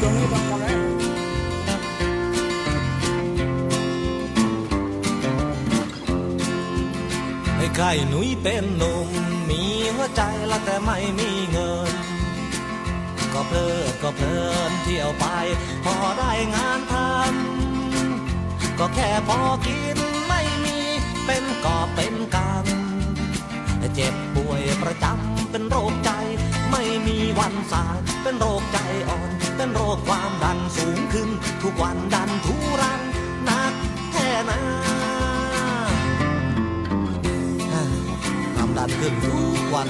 ตรงนี้ต้องพอแล้วไข่หนุ่ยเป็นหนุ่มมีหัวใจละแต่ไม่มีเงิน ก็เพลิดก็เพลินเที่ยวไป พอได้งานทำก็แค่พอกินไม่มีเป็นกอเป็นกำเจ็บป่วยประจำเป็นโรคใจ ไม่มีวันสายเป็นโรคใจอ่อน คความดันสูงขึ้น ทุกวันดันทุรันหนักแค่ไหนความดันขึ้นทุกวัน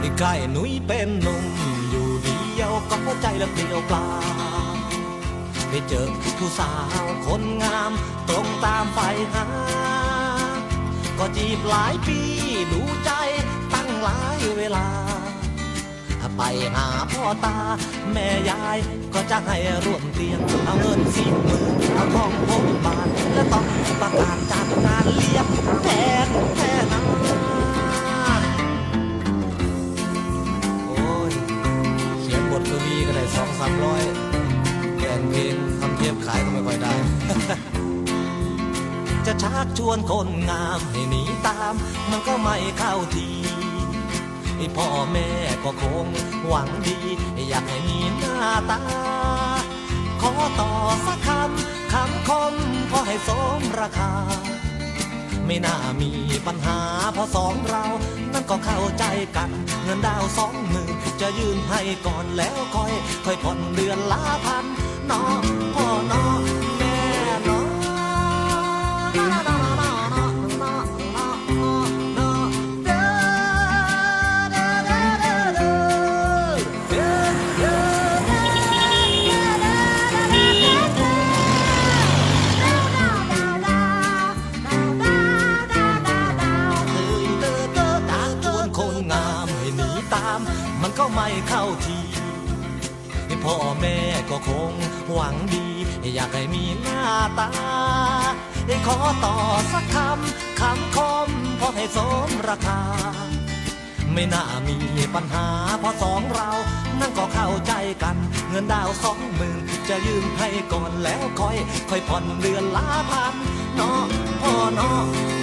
ไอ้ไก่หนุ่ยเป็นหนุ่มอยู่เดียวก็หัวใจละเปลี่ยวเปล่าไปเจอผู้สาวคนงาม ตรงตามไฟหา ก็จีบหลายปีดูใจตั้งหลายเวลา ไปหาพ่อตา แม่ยายก็จะให้ร่วมเตียง เอาเงินสี่หมื่นเอาทองพกบาท และต้องประกาศจัดงานเลี้ยงแทนแท่นาโอ้ยเขียนบทกวีก็ได้สองสามร้อยแต่งเพลงทำเทปขายก็ไม่ค่อยได้ จะชักชวนคนงามให้หนีตาม มันก็ไม่เข้าทีไอพ่อแม่ก็คงหวังดี อยากให้มีหน้าตา ขอต่อสักคำคำคมพอให้สมราคา ไม่น่ามีปัญหาเพราะสองเรา นั่นก็เข้าใจกัน เงินดาวสองหมื่นจะยื่นให้ก่อนแล้วค่อย ค่อยผ่อนเดือนละพันน้องพ่อนองแม่น้อง ตาม มันก็ไม่เข้าทีพ่อแม่ก็คงหวังดี อยากให้มีหน้าตาขอต่อสักคำคำคมพอให้สมราคา ไม่น่ามีปัญหาพราะสองเรา นั่นก็เข้าใจกัน เงินดาวสองหมื่นจะยืมให้ก่อนแล้วค่อย ค่อยผ่อนเดือนละพันเนาะพ่อเนาะ